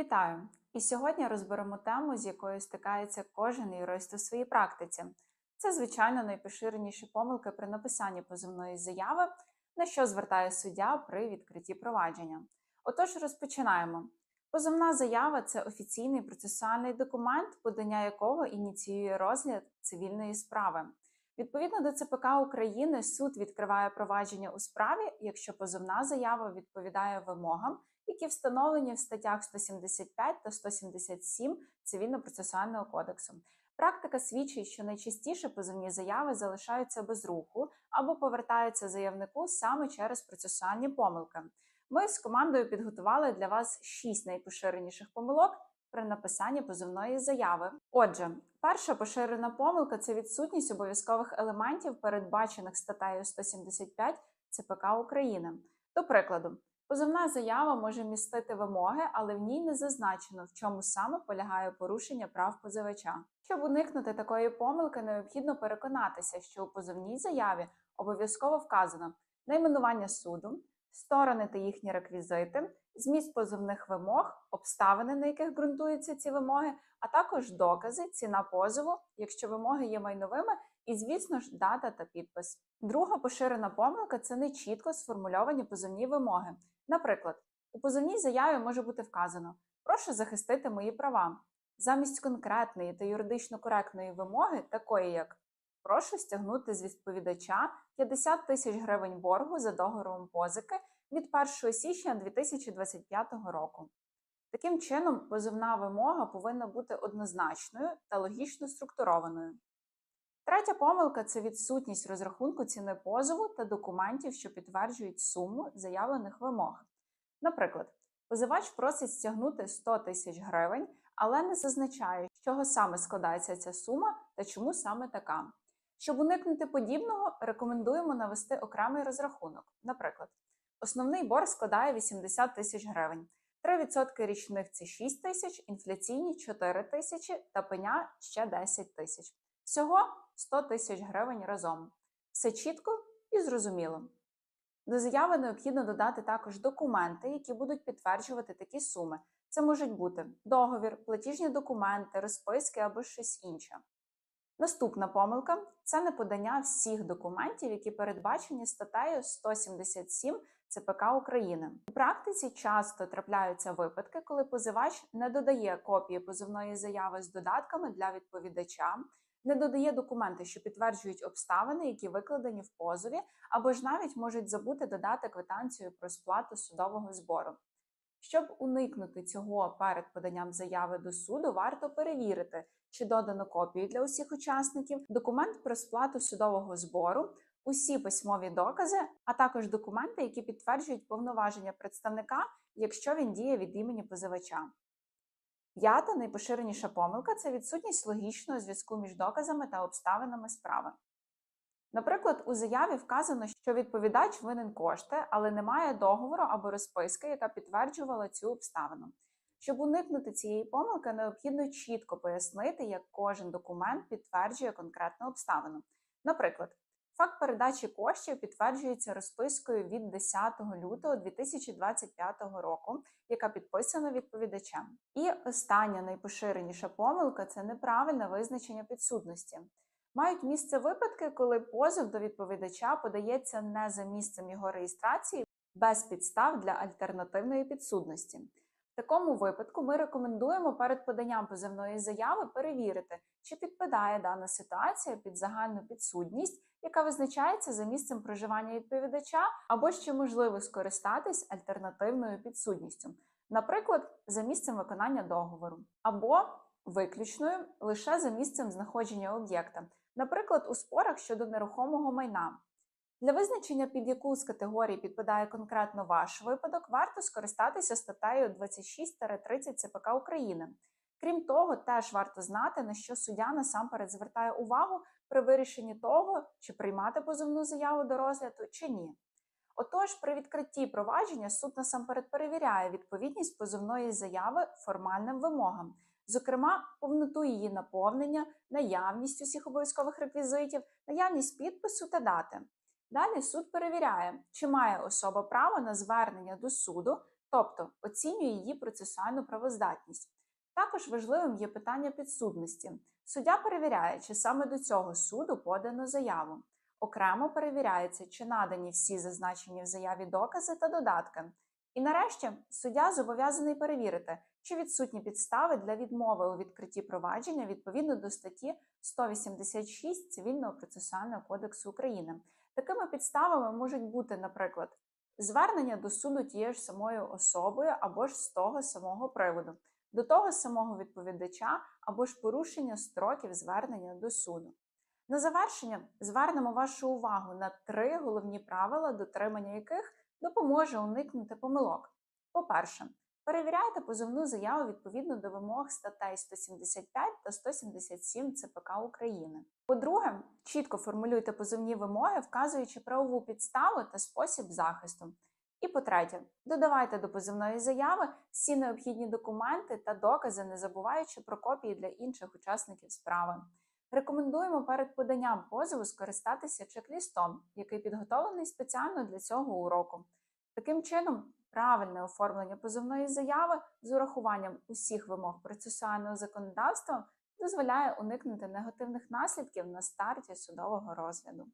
Вітаю! І сьогодні розберемо тему, з якою стикається кожен юрист у своїй практиці. Це, звичайно, найпоширеніші помилки при написанні позовної заяви, на що звертає суддя при відкритті провадження. Отож, розпочинаємо. Позовна заява це офіційний процесуальний документ, подання якого ініціює розгляд цивільної справи. Відповідно до ЦПК України, суд відкриває провадження у справі, якщо позовна заява відповідає вимогам, які встановлені в статтях 175 та 177 Цивільно-процесуального кодексу. Практика свідчить, що найчастіше позовні заяви залишаються без руху або повертаються заявнику саме через процесуальні помилки. Ми з командою підготували для вас шість найпоширеніших помилок при написанні позовної заяви. Отже, перша поширена помилка це відсутність обов'язкових елементів, передбачених статтею 175 ЦПК України. До прикладу, позовна заява може містити вимоги, але в ній не зазначено, в чому саме полягає порушення прав позивача. Щоб уникнути такої помилки, необхідно переконатися, що у позовній заяві обов'язково вказано найменування суду, сторони та їхні реквізити, зміст позовних вимог, обставини, на яких ґрунтуються ці вимоги, а також докази, ціна позову, якщо вимоги є майновими, і, звісно ж, дата та підпис. Друга поширена помилка це нечітко сформульовані позовні вимоги. Наприклад, у позовній заяві може бути вказано: прошу захистити мої права. Замість конкретної та юридично коректної вимоги, такої як прошу стягнути з відповідача 50 тисяч гривень боргу за договором позики від 1 січня 2025 року. Таким чином, позовна вимога повинна бути однозначною та логічно структурованою. Третя помилка це відсутність розрахунку ціни позову та документів, що підтверджують суму заявлених вимог. Наприклад, позивач просить стягнути 100 тисяч гривень, але не зазначає, з чого саме складається ця сума та чому саме така. Щоб уникнути подібного, рекомендуємо навести окремий розрахунок. Наприклад, основний борг складає 80 тисяч гривень, 3% річних це 6 тисяч, інфляційні 4 тисячі та пеня ще 10 тисяч. Всього 100 тисяч гривень разом. Все чітко і зрозуміло. До заяви необхідно додати також документи, які будуть підтверджувати такі суми. Це можуть бути договір, платіжні документи, розписки або щось інше. Наступна помилка це неподання всіх документів, які передбачені статтею 177 ЦПК України. У практиці часто трапляються випадки, коли позивач не додає копії позивної заяви з додатками для відповідача, не додає документи, що підтверджують обставини, які викладені в позові, або ж навіть можуть забути додати квитанцію про сплату судового збору. Щоб уникнути цього перед поданням заяви до суду, варто перевірити, чи додано копію для усіх учасників, документ про сплату судового збору, усі письмові докази, а також документи, які підтверджують повноваження представника, якщо він діє від імені позивача. П'ята найпоширеніша помилка це відсутність логічного зв'язку між доказами та обставинами справи. Наприклад, у заяві вказано, що відповідач винен кошти, але немає договору або розписки, яка підтверджувала цю обставину. Щоб уникнути цієї помилки, необхідно чітко пояснити, як кожен документ підтверджує конкретну обставину. Наприклад, факт передачі коштів підтверджується розпискою від 10 лютого 2025 року, яка підписана відповідачем. І остання найпоширеніша помилка це неправильне визначення підсудності. Мають місце випадки, коли позов до відповідача подається не за місцем його реєстрації без підстав для альтернативної підсудності. Такому випадку ми рекомендуємо перед поданням позивної заяви перевірити, чи підпадає дана ситуація під загальну підсудність, яка визначається за місцем проживання відповідача, або ще можливо скористатись альтернативною підсудністю, наприклад, за місцем виконання договору, або виключною лише за місцем знаходження об'єкта, наприклад, у спорах щодо нерухомого майна. Для визначення, під яку з категорій підпадає конкретно ваш випадок, варто скористатися статтею 26-30 ЦПК України. Крім того, теж варто знати, на що суддя насамперед звертає увагу при вирішенні того, чи приймати позовну заяву до розгляду, чи ні. Отож, при відкритті провадження суд насамперед перевіряє відповідність позовної заяви формальним вимогам, зокрема, повноту її наповнення, наявність усіх обов'язкових реквізитів, наявність підпису та дати. Далі суд перевіряє, чи має особа право на звернення до суду тобто оцінює її процесуальну правоздатність. Також важливим є питання підсудності. Суддя перевіряє, чи саме до цього суду подано заяву. Окремо перевіряється, чи надані всі зазначені в заяві докази та додатки. І нарешті суддя зобов'язаний перевірити, чи відсутні підстави для відмови у відкритті провадження відповідно до статті 186 Цивільного процесуального кодексу України. Такими підставами можуть бути, наприклад, звернення до суду тією ж самою особою або ж з того самого приводу, до того самого відповідача або ж порушення строків звернення до суду. На завершення звернемо вашу увагу на три головні правила, дотримання яких допоможе уникнути помилок. По-перше, перевіряйте позовну заяву відповідно до вимог статей 175 та 177 ЦПК України. По-друге, чітко формулюйте позовні вимоги, вказуючи правову підставу та спосіб захисту. І по-третє, додавайте до позовної заяви всі необхідні документи та докази, не забуваючи про копії для інших учасників справи. Рекомендуємо перед поданням позову скористатися чек-лістом, який підготовлений спеціально для цього уроку. Таким чином, правильне оформлення позовної заяви з урахуванням усіх вимог процесуального законодавства дозволяє уникнути негативних наслідків на старті судового розгляду.